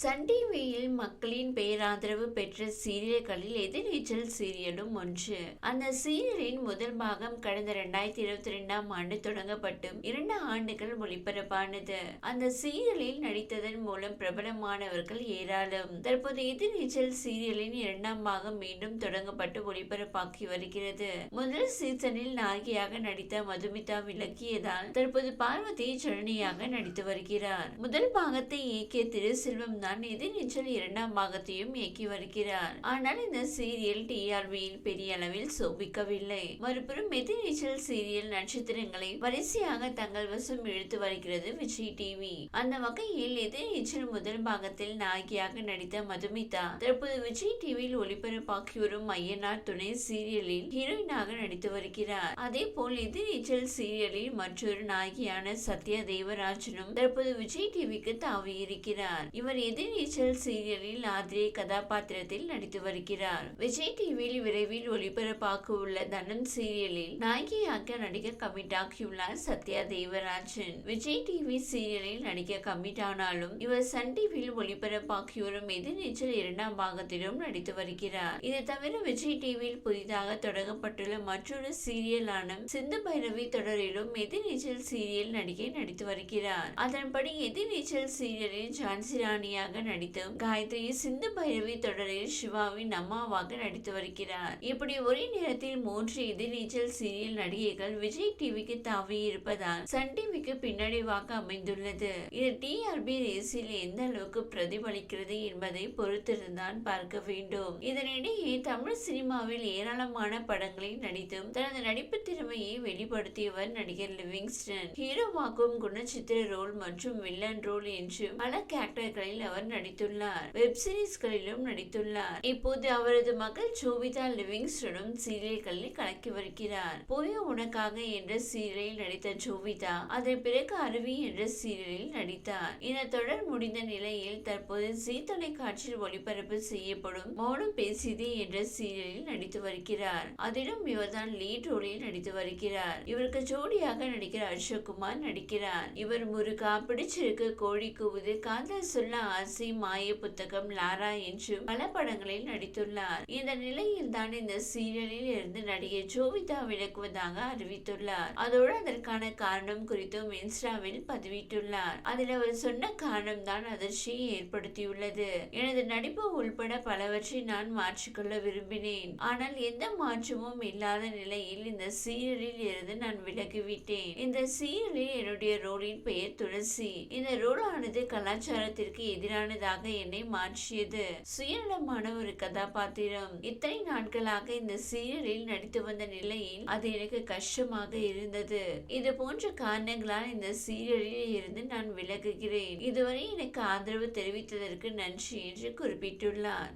Sun டிவியில் மக்களின் பேராதரவு பெற்ற சீரியல்களில் எதிர்நீச்சல் சீரியலும் ஒன்று. அந்த சீரியலின் முதல் பாகம் கடந்த இரண்டாயிரத்தி இருபத்தி ரெண்டாம் ஆண்டு தொடங்கப்பட்டு இரண்டு ஆண்டுகள் ஒளிபரப்பானது. அந்த சீரியலில் நடித்ததன் மூலம் பிரபலமானவர்கள் ஏராளம். தற்போது எதிர்நீச்சல் சீரியலின் இரண்டாம் பாகம் மீண்டும் தொடங்கப்பட்டு ஒளிபரப்பாக்கி வருகிறது. முதல் சீசனில் நாயகியாக நடித்த மதுமிதா விளக்கியதால் தற்போது பார்வதி ஜனனியாக நடித்து வருகிறார். முதல் பாகத்தை இயக்கிய திரு செல்வம் தான் எதிர்நீச்சல் இரண்டாம் பாகத்தையும் இயக்கி வருகிறார். ஆனால் இந்த சீரியல் டிஆர்பியில் பெரிய அளவில் சோபிக்கவில்லை. மறுபுறம் எதிர்நீச்சல் சீரியல் நட்சத்திரங்களை வரிசையாக தங்கள் வசம் இழுத்து வருகிறது விஜய் டிவி அந்த வகையில் எதிர்நீச்சல் முதல் பாகத்தில் நாயகியாக நடித்த மதுமிதா தற்போது விஜய் டிவியில் ஒளிபரப்பாக்கி வரும் ஐயனார் துணை சீரியலில் ஹீரோயினாக நடித்து வருகிறார். அதே போல் எதிர்நீச்சல் சீரியலில் மற்றொரு நாயகியான சத்யா தேவராஜனும் தற்போது விஜய் டிவிக்கு தாவி இருக்கிறார். இவர் எதிர்நீச்சல் சீரியலில் ஆதிரை கதாபாத்திரத்தில் நடித்து வருகிறார். விஜய் டிவியில் விரைவில் ஒளிபரப்பாக்க உள்ள தனம் சீரியலில் நாயகியாக நடிக்க கமிட் ஆகியுள்ளார் சத்யா தேவராஜன். விஜய் டிவி சீரியலில் நடிக்க கமிட் ஆனாலும் இவர் சன் டிவியில் ஒளிபரப்பாகி வரும் எதிர்நீச்சல் இரண்டாம் பாகத்திலும் நடித்து வருகிறார். இது தவிர விஜய் டிவியில் புதிதாக தொடங்கப்பட்டுள்ள மற்றொரு சீரியலான சிந்து பைரவி தொடரிலும் எதிர்நீச்சல் சீரியல் நடிகை நடித்து வருகிறார். அதன்படி எதிர்நீச்சல் சீரியலில் ஜான்சி ராணியாக நடித்து காயத்ரி சிந்து பைரவி தொடரில் சிவாவின் அம்மாவாக நடித்து வருகிறார். இப்படி ஒரே நேரத்தில் மூன்று எதிரீச்சல் சீரியல் நடிகைகள் விஜய் டிவிக்கு தாவி இருப்பதால் சன் டிவிக்கு பின்னடைவாக அமைந்துள்ளது. இது டிஆர்பி ரேஸில் எந்த அளவுக்கு பிரதிபலிக்கிறது என்பதை பொறுத்திருந்தான் பார்க்க வேண்டும். இதனிடையே தமிழ் சினிமாவில் ஏராளமான படங்களில் நடித்தும் தனது நடிப்பு திறமையை வெளிப்படுத்தியவர் நடிகர் லிவிங்ஸ்டன். ஹீரோவாக்கும் குணச்சித்திர ரோல் மற்றும் வில்லன் ரோல் என்று பல கேரக்டர்களில் அவர் நடித்துள்ளார். வெப் சீரிஸ்களிலும் நடித்துள்ளார். இப்போது அவரது மகள் ஜோவிதா லிவிங்ஸ்டனும் சீரியல்களில் கலக்கி வருகிறார். போய உனக்காக என்ற சீரியலில் நடித்த ஜோவிதா அதன் பிறகு அருவி என்ற சீரியலில் நடித்தார். இந்த தொடர் முடிந்த நிலையில் தற்போது ஜீ தொலைக்காட்சியில் ஒளிபரப்பு செய்யப்படும் மௌனம் பேசியதே என்ற சீரியலில் நடித்து வருகிறார். அதிலும் இவர்தான் லீட் ரோலில் நடித்து வருகிறார். இவருக்கு ஜோடியாக நடிகர் அசோக்குமார் நடிக்கிறார். இவர் முருகா பிடிச்சிருக்கு கோழி கூவுது காதல் சொல்ல ஆசை மாய புத்தகம் லாரா என்று பல படங்களில் நடித்துள்ளார். இந்த நிலையில் தான் இந்த சீரியலில் இருந்து நடிகை ஜோவிதா விலக்குவதாக அறிவித்துள்ளார். அதோடு அதற்கான காரணம் குறித்தும் இன்ஸ்டாவில் பதிவிட்டுள்ளார். அதில் அவர் சொன்ன காரணம் தான் அதிர்ச்சியை ஏற்படுத்தியுள்ளது. எனது நடிப்பு உள்பட பலவற்றை நான் மாற்றிக்கொள்ள விரும்பினேன். ஆனால் எந்த மாற்றமும் இல்லாத நிலையில் இந்த சீரியலில் இருந்து நான் விலகிவிட்டேன். இந்த சீரியலில் என்னுடைய ரோலின் பெயர் துளசி. இந்த ரோலானது கலாச்சாரத்திற்கு எதிர் எதிரானதாக என்னை மாற்றியது. சுயநலமான ஒரு கதாபாத்திரம். இத்தனை நாட்களாக இந்த சீரியலில் நடித்து வந்த நிலையில் அது எனக்கு கஷ்டமாக இருந்தது. இது போன்ற காரணங்களால் இந்த சீரியலில் இருந்து நான் விலகுகிறேன். இதுவரை எனக்கு ஆதரவு தெரிவித்ததற்கு நன்றி என்று குறிப்பிட்டுள்ளார்.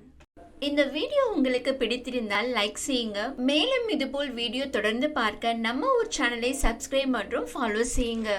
இந்த வீடியோ உங்களுக்கு பிடித்திருந்தால் லைக் செய்யுங்க. மேலும் இதுபோல் வீடியோ தொடர்ந்து பார்க்க நம்ம ஊர் சேனலை சப்ஸ்கிரைப் மற்றும் ஃபாலோ செய்யுங்க.